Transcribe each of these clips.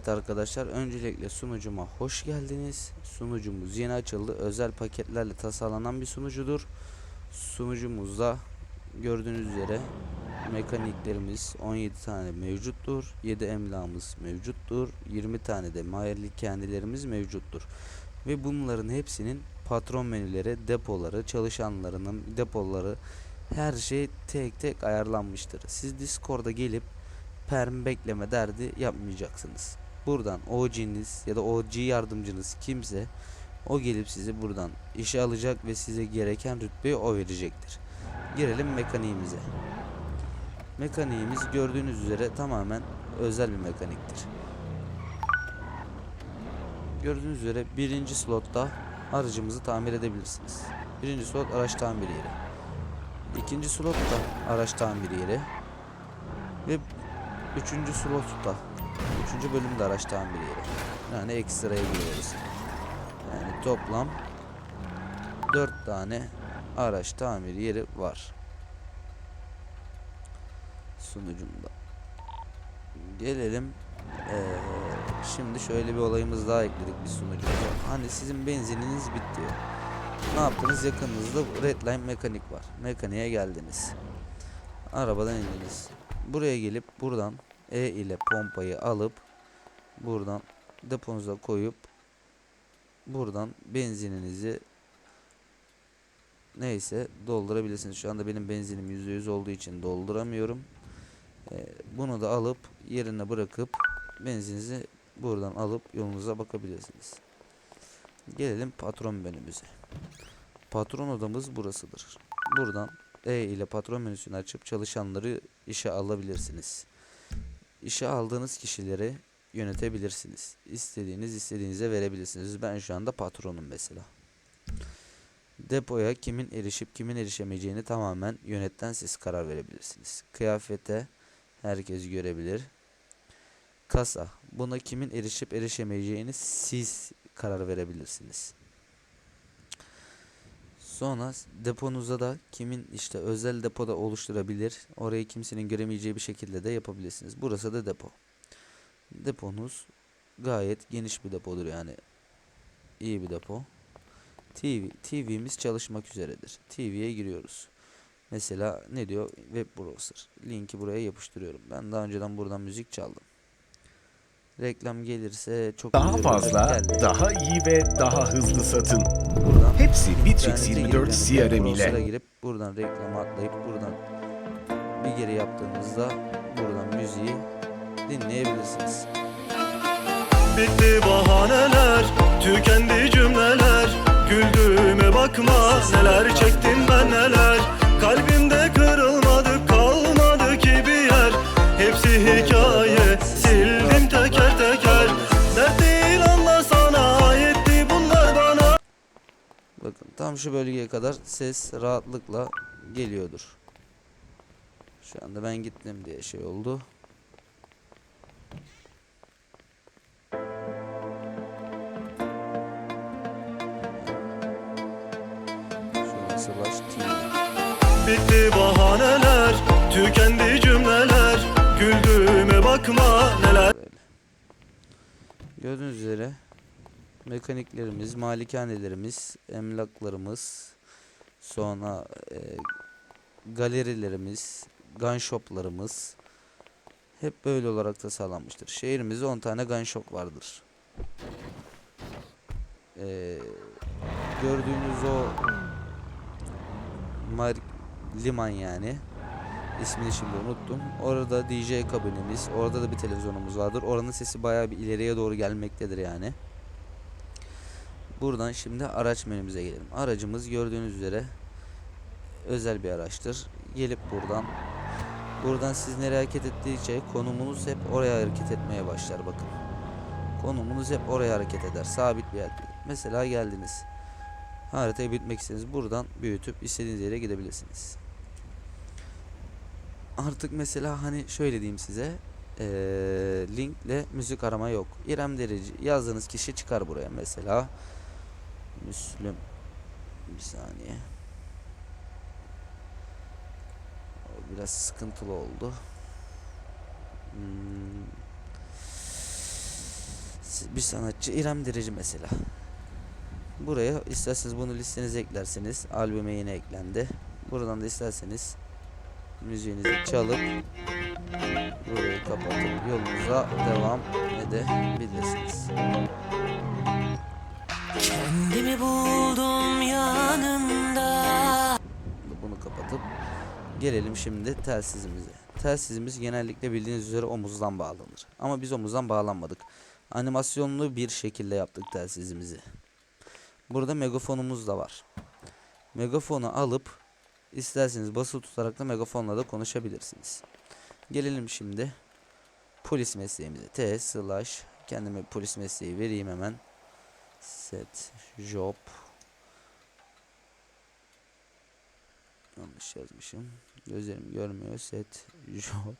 Evet arkadaşlar öncelikle sunucuma hoş geldiniz. Sunucumuz yeni açıldı. Özel paketlerle tasarlanan bir sunucudur. Sunucumuzda gördüğünüz üzere mekaniklerimiz 17 tane mevcuttur. 7 emlamız mevcuttur. 20 tane de mayerlik kendilerimiz mevcuttur. Ve bunların hepsinin patron menüleri, depoları, çalışanlarının depoları her şey tek tek ayarlanmıştır. Siz Discord'a gelip perm bekleme derdi yapmayacaksınız. Buradan OG'niz ya da OG yardımcınız kimse o gelip sizi buradan işe alacak ve size gereken rütbeyi o verecektir. Girelim mekaniğimize. Mekaniğimiz gördüğünüz üzere tamamen özel bir mekaniktir. Gördüğünüz üzere birinci slotta aracımızı tamir edebilirsiniz. Birinci slot araç tamir yeri. İkinci slot da araç tamir yeri. Ve Üçüncü slotta. Üçüncü bölümde araç tamiri yeri. Yani ekstraya giriyoruz. Yani toplam dört tane araç tamir yeri var. Sunucumda. Gelelim. Ee, şimdi şöyle bir olayımız daha ekledik bir sunucumuza. Hani sizin benzininiz bitti. Ne yaptınız? Yakınınızda Redline mekanik var. Mekaniğe geldiniz. Arabadan indiniz. Buraya gelip buradan E ile pompayı alıp buradan deponuza koyup buradan benzininizi neyse doldurabilirsiniz. Şu anda benim benzinim %100 olduğu için dolduramıyorum. Ee, bunu da alıp yerine bırakıp benzinizi buradan alıp yolunuza bakabilirsiniz. Gelelim patron menümüze. Patron odamız burasıdır. Buradan e ile patron menüsünü açıp çalışanları işe alabilirsiniz. İşe aldığınız kişileri yönetebilirsiniz. İstediğiniz istediğinize verebilirsiniz. Ben şu anda patronum mesela. Depoya kimin erişip kimin erişemeyeceğini tamamen yönetten siz karar verebilirsiniz. Kıyafete herkes görebilir. Kasa buna kimin erişip erişemeyeceğini siz karar verebilirsiniz. Sonra deponuza da kimin işte özel depoda oluşturabilir. Orayı kimsenin göremeyeceği bir şekilde de yapabilirsiniz. Burası da depo. Deponuz gayet geniş bir depodur yani. İyi bir depo. TV. TV'miz çalışmak üzeredir. TV'ye giriyoruz. Mesela ne diyor? Web browser. Linki buraya yapıştırıyorum. Ben daha önceden buradan müzik çaldım. Reklam gelirse çok Daha fazla, Geldi. daha iyi ve daha hızlı satın. Hepsi Bitrix İnternete 24 girip, CRM ile. girip buradan reklamı atlayıp buradan bir geri yaptığınızda buradan müziği dinleyebilirsiniz. Bitti bahaneler, tükendi cümleler Güldüğüme bakma, neler çektim ben neler Kalbimde kırılmadı, kalmadı ki bir yer Hepsi hikaye, sildim teker teker tam şu bölgeye kadar ses rahatlıkla geliyordur. Şu anda ben gittim diye şey oldu. Şurası. Bitti bahaneler, tükendi cümleler Güldüğüme bakma, neler Böyle. Gördüğünüz üzere mekaniklerimiz, malikanelerimiz, emlaklarımız, sonra e, galerilerimiz, gun shoplarımız hep böyle olarak tasarlanmıştır. Şehrimizde 10 tane gun shop vardır. E, gördüğünüz o mar liman yani ismini şimdi unuttum. Orada DJ kabinimiz, orada da bir televizyonumuz vardır. Oranın sesi bayağı bir ileriye doğru gelmektedir yani. Buradan şimdi araç menümüze gelelim. Aracımız gördüğünüz üzere özel bir araçtır. Gelip buradan buradan siz nereye hareket ettiğince konumunuz hep oraya hareket etmeye başlar bakın. Konumunuz hep oraya hareket eder. Sabit bir yer. Mesela geldiniz. Haritayı bitmek istediniz. Buradan büyütüp istediğiniz yere gidebilirsiniz artık mesela hani şöyle diyeyim size eee, linkle müzik arama yok. İrem Derici yazdığınız kişi çıkar buraya mesela Müslüm bir saniye O biraz sıkıntılı oldu Hmm. Bir sanatçı İrem Derici mesela. Buraya isterseniz bunu listenize eklersiniz. Albüme yine eklendi. Buradan da isterseniz müziğinizi çalıp burayı kapatıp yolunuza devam edebilirsiniz. Kendimi buldum yanında Bunu kapatıp gelelim şimdi telsizimize. Telsizimiz genellikle bildiğiniz üzere omuzdan bağlanır. Ama biz omuzdan bağlanmadık. Animasyonlu bir şekilde yaptık telsizimizi. Burada megafonumuz da var. Megafonu alıp isterseniz basılı tutarak da megafonla da konuşabilirsiniz. Gelelim şimdi polis mesleğimize. T slash kendime polis mesleği vereyim hemen. Set job Yanlış yazmışım. Gözlerim görmüyor. Set job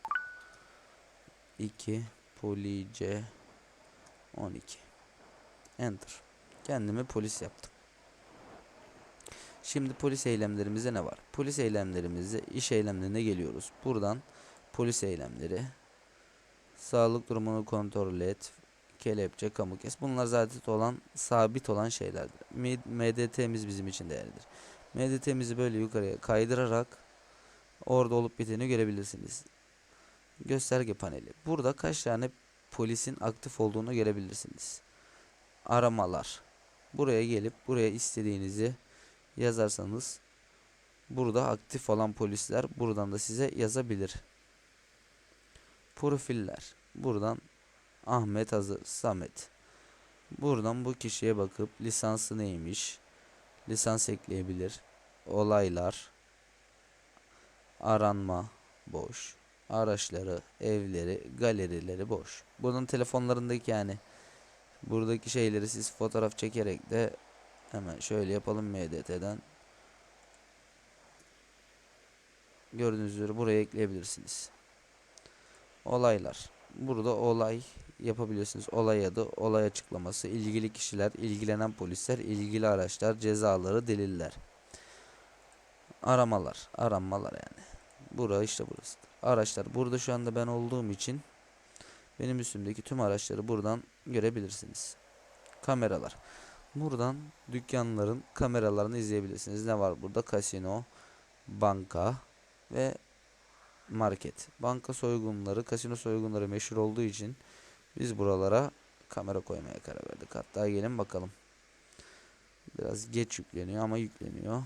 2 police 12 Enter. Kendimi polis yaptım. Şimdi polis eylemlerimizde ne var? Polis eylemlerimizde iş eylemlerine geliyoruz. Buradan polis eylemleri sağlık durumunu kontrol et kelepçe kamu kes. Bunlar zaten olan sabit olan şeylerdir. MDT'miz bizim için değerlidir. MDT'mizi böyle yukarıya kaydırarak orada olup biteni görebilirsiniz. Gösterge paneli. Burada kaç tane polisin aktif olduğunu görebilirsiniz. Aramalar. Buraya gelip buraya istediğinizi yazarsanız burada aktif olan polisler buradan da size yazabilir. Profiller. Buradan Ahmet Hazır Samet. Buradan bu kişiye bakıp lisansı neymiş? Lisans ekleyebilir. Olaylar. Aranma boş. Araçları, evleri, galerileri boş. Bunun telefonlarındaki yani buradaki şeyleri siz fotoğraf çekerek de hemen şöyle yapalım MDT'den. Gördüğünüz üzere buraya ekleyebilirsiniz. Olaylar. Burada olay yapabilirsiniz. Olay adı, olay açıklaması, ilgili kişiler, ilgilenen polisler, ilgili araçlar, cezaları, deliller. Aramalar, aranmalar yani. Bura işte burası. Araçlar. Burada şu anda ben olduğum için benim üstümdeki tüm araçları buradan görebilirsiniz. Kameralar. Buradan dükkanların kameralarını izleyebilirsiniz. Ne var burada? Kasino, banka ve market. Banka soygunları, kasino soygunları meşhur olduğu için biz buralara kamera koymaya karar verdik. Hatta gelin bakalım. Biraz geç yükleniyor ama yükleniyor.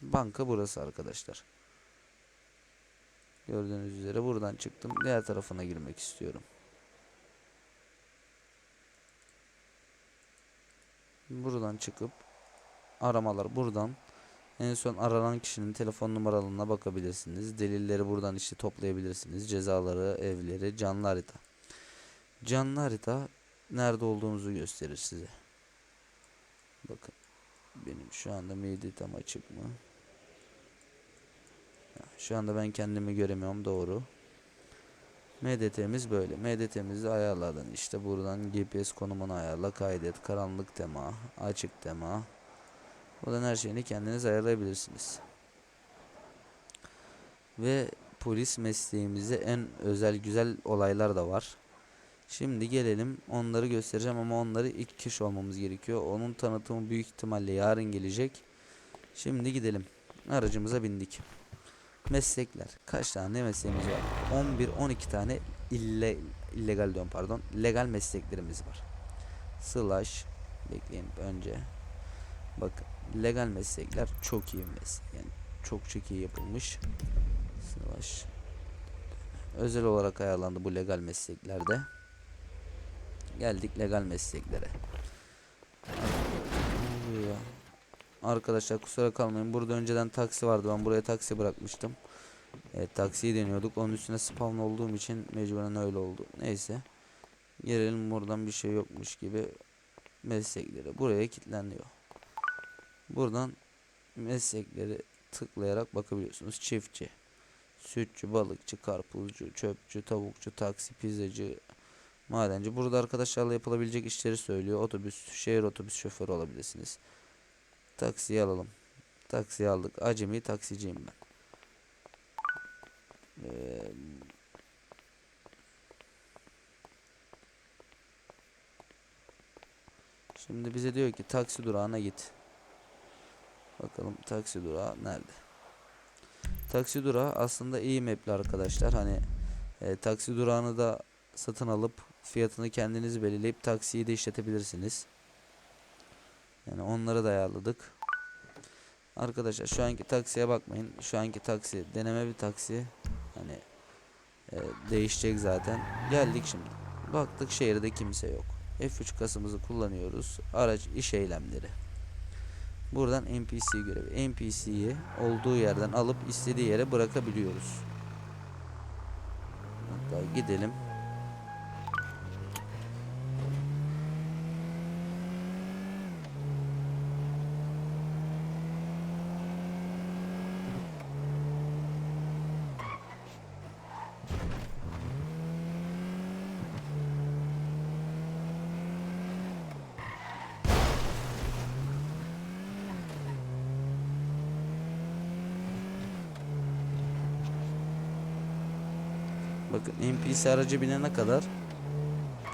Banka burası arkadaşlar. Gördüğünüz üzere buradan çıktım. Diğer tarafına girmek istiyorum. Buradan çıkıp aramalar buradan en son aranan kişinin telefon numaralarına bakabilirsiniz. Delilleri buradan işte toplayabilirsiniz. Cezaları, evleri, canlı harita. Canlı harita nerede olduğumuzu gösterir size. Bakın. Benim şu anda meditam açık mı? Şu anda ben kendimi göremiyorum doğru. MDT'miz böyle. MDT'mizi ayarladın. İşte buradan GPS konumunu ayarla, kaydet, karanlık tema, açık tema. Buradan her şeyini kendiniz ayarlayabilirsiniz. Ve polis mesleğimizde en özel güzel olaylar da var. Şimdi gelelim onları göstereceğim ama onları ilk kişi olmamız gerekiyor. Onun tanıtımı büyük ihtimalle yarın gelecek. Şimdi gidelim. Aracımıza bindik. Meslekler. Kaç tane mesleğimiz var? 11-12 tane ille, illegal diyorum pardon. Legal mesleklerimiz var. Slash bekleyin önce. Bakın legal meslekler çok iyi meslek. Yani çok çok iyi yapılmış. Slash. Özel olarak ayarlandı bu legal mesleklerde. Geldik legal mesleklere. Arkadaşlar kusura kalmayın. Burada önceden taksi vardı. Ben buraya taksi bırakmıştım. Evet taksiyi deniyorduk. Onun üstüne spawn olduğum için mecburen öyle oldu. Neyse. Gelelim buradan bir şey yokmuş gibi meslekleri. Buraya kilitleniyor. Buradan meslekleri tıklayarak bakabiliyorsunuz. Çiftçi, sütçü, balıkçı, karpuzcu, çöpçü, tavukçu, taksi, pizzacı, madenci. Burada arkadaşlarla yapılabilecek işleri söylüyor. Otobüs, şehir otobüs şoförü olabilirsiniz. Taksiyi alalım. Taksiyi aldık. Acemi taksiciyim ben. Ee, Şimdi bize diyor ki taksi durağına git. Bakalım taksi durağı nerede? Taksi durağı aslında iyi mapli arkadaşlar. Hani e, taksi durağını da satın alıp fiyatını kendiniz belirleyip taksiyi de işletebilirsiniz. Yani onları da ayarladık. Arkadaşlar şu anki taksiye bakmayın. Şu anki taksi deneme bir taksi. Hani e, değişecek zaten. Geldik şimdi. Baktık şehirde kimse yok. F3 kasımızı kullanıyoruz. Araç iş eylemleri. Buradan NPC görevi. NPC'yi olduğu yerden alıp istediği yere bırakabiliyoruz. Hatta gidelim. Bakın NPC aracı binene kadar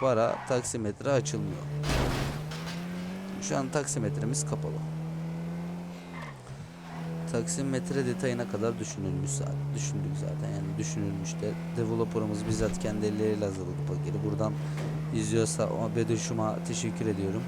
para taksimetre açılmıyor. Şu an taksimetremiz kapalı. Taksimetre detayına kadar düşünülmüş zaten. Düşündük zaten yani düşünülmüş de. Developer'ımız bizzat kendi elleriyle hazırladı paketi. Buradan izliyorsa o Bedoş'uma teşekkür ediyorum.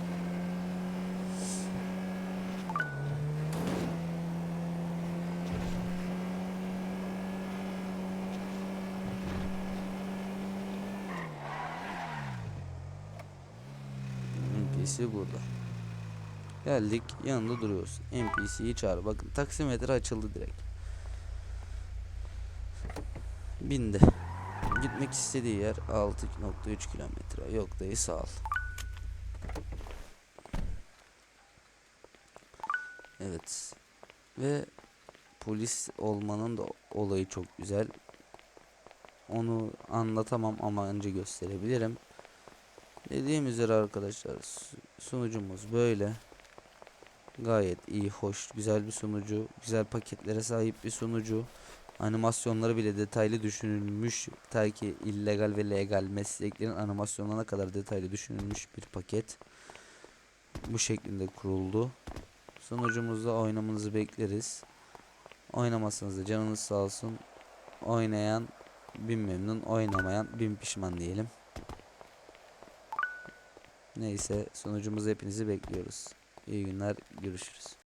NPC burada. Geldik yanında duruyoruz. NPC'yi çağır. Bakın taksimetre açıldı direkt. Bindi. Gitmek istediği yer 6.3 kilometre. Yok dayı sağ ol. Evet. Ve polis olmanın da olayı çok güzel. Onu anlatamam ama önce gösterebilirim. Dediğim üzere arkadaşlar sunucumuz böyle. Gayet iyi, hoş, güzel bir sunucu. Güzel paketlere sahip bir sunucu. Animasyonları bile detaylı düşünülmüş. Ta ki illegal ve legal mesleklerin animasyonlarına kadar detaylı düşünülmüş bir paket. Bu şeklinde kuruldu. Sunucumuzda oynamanızı bekleriz. Oynamazsanız da canınız sağ olsun. Oynayan bin memnun, oynamayan bin pişman diyelim. Neyse sonucumuzu hepinizi bekliyoruz. İyi günler, görüşürüz.